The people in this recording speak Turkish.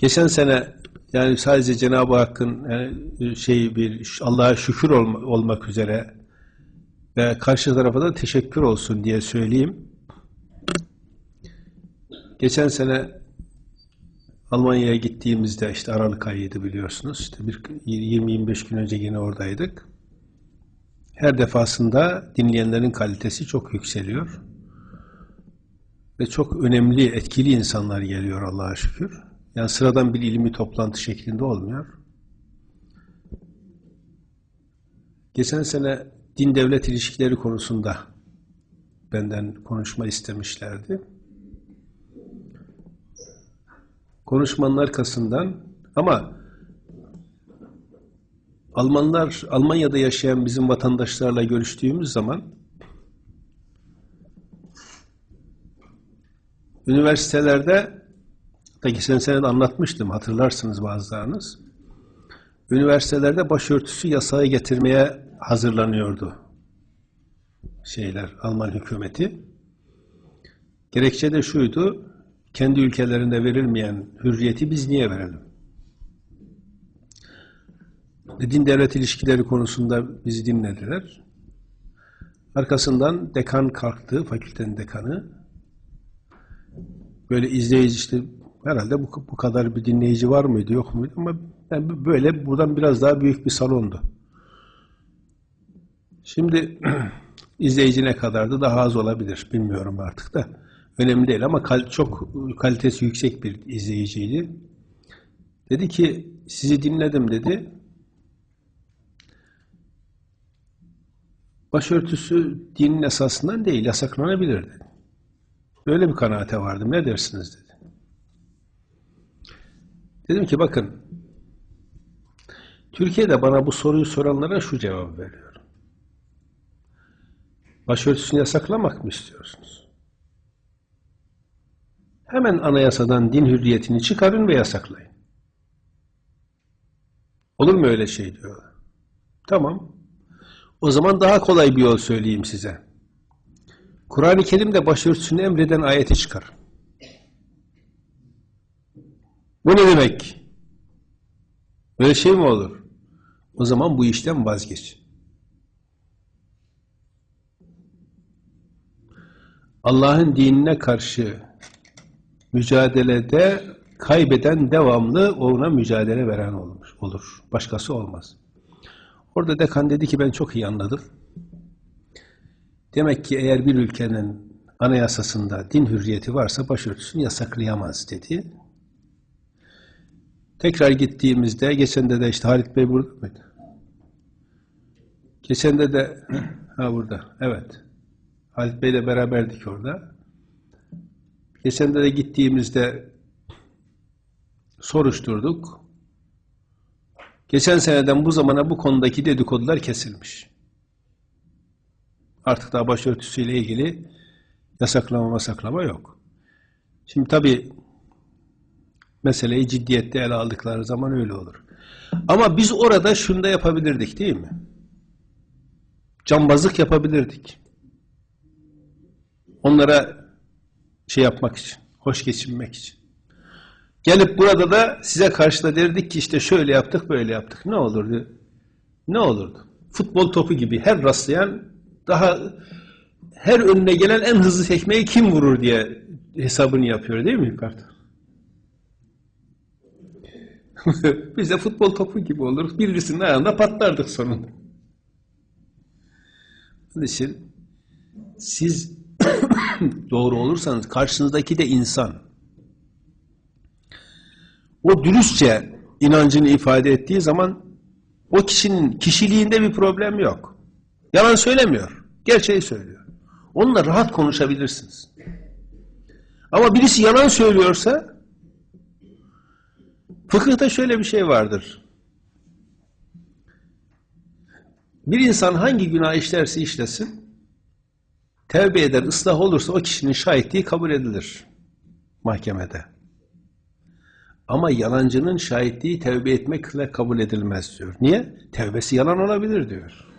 Geçen sene yani sadece Cenab-ı Hakk'ın yani şey bir Allah'a şükür olma, olmak üzere ve karşı tarafa da teşekkür olsun diye söyleyeyim. Geçen sene Almanya'ya gittiğimizde işte Aralık ayıydı biliyorsunuz. İşte bir 20-25 gün önce yine oradaydık. Her defasında dinleyenlerin kalitesi çok yükseliyor. Ve çok önemli, etkili insanlar geliyor Allah'a şükür. Yani sıradan bir ilmi toplantı şeklinde olmuyor. Geçen sene din devlet ilişkileri konusunda benden konuşma istemişlerdi. Konuşmanın arkasından ama Almanlar, Almanya'da yaşayan bizim vatandaşlarla görüştüğümüz zaman üniversitelerde da geçen sene de anlatmıştım hatırlarsınız bazılarınız. Üniversitelerde başörtüsü yasağı getirmeye hazırlanıyordu şeyler Alman hükümeti. Gerekçe de şuydu. Kendi ülkelerinde verilmeyen hürriyeti biz niye verelim? Din devlet ilişkileri konusunda bizi dinlediler. Arkasından dekan kalktı, fakültenin dekanı. Böyle izleyici işte herhalde bu, bu kadar bir dinleyici var mıydı yok muydu ama yani böyle buradan biraz daha büyük bir salondu. Şimdi izleyici ne kadardı daha az olabilir bilmiyorum artık da. Önemli değil ama kal çok kalitesi yüksek bir izleyiciydi. Dedi ki sizi dinledim dedi. Başörtüsü dinin esasından değil yasaklanabilir dedi. Böyle bir kanaate vardım. Ne dersiniz dedi. Dedim ki bakın Türkiye'de bana bu soruyu soranlara şu cevap veriyorum. Başörtüsünü yasaklamak mı istiyorsunuz? Hemen anayasadan din hürriyetini çıkarın ve yasaklayın. Olur mu öyle şey diyorlar. Tamam. O zaman daha kolay bir yol söyleyeyim size. Kur'an-ı Kerim'de başörtüsünü emreden ayeti çıkar. Bu ne demek? Böyle şey mi olur? O zaman bu işten vazgeç. Allah'ın dinine karşı mücadelede kaybeden devamlı ona mücadele veren olur. olur. Başkası olmaz. Orada dekan dedi ki ben çok iyi anladım. Demek ki eğer bir ülkenin anayasasında din hürriyeti varsa başörtüsünü yasaklayamaz dedi. Tekrar gittiğimizde, geçen de de işte Halit Bey burada mıydı? Geçen de de, ha burada, evet. Halit Bey'le beraberdik orada. Geçen de de gittiğimizde soruşturduk. Geçen seneden bu zamana bu konudaki dedikodular kesilmiş. Artık daha başörtüsüyle ilgili yasaklama masaklama yok. Şimdi tabii meseleyi ciddiyette ele aldıkları zaman öyle olur. Ama biz orada şunu da yapabilirdik değil mi? Cambazlık yapabilirdik. Onlara şey yapmak için, hoş geçinmek için. Gelip burada da size karşı da derdik ki işte şöyle yaptık, böyle yaptık. Ne olurdu? Ne olurdu? Futbol topu gibi her rastlayan daha her önüne gelen en hızlı tekmeyi kim vurur diye hesabını yapıyor değil mi yukarıda? Biz de futbol topu gibi oluruz. Birisinin ayağında patlardık sonunda. Onun için siz doğru olursanız karşınızdaki de insan. O dürüstçe inancını ifade ettiği zaman o kişinin kişiliğinde bir problem yok. Yalan söylemiyor. Gerçeği söylüyor. Onunla rahat konuşabilirsiniz. Ama birisi yalan söylüyorsa fıkıhta şöyle bir şey vardır. Bir insan hangi günah işlerse işlesin tevbe eder, ıslah olursa o kişinin şahitliği kabul edilir mahkemede. Ama yalancının şahitliği tevbe etmekle kabul edilmez diyor. Niye? Tevbesi yalan olabilir diyor.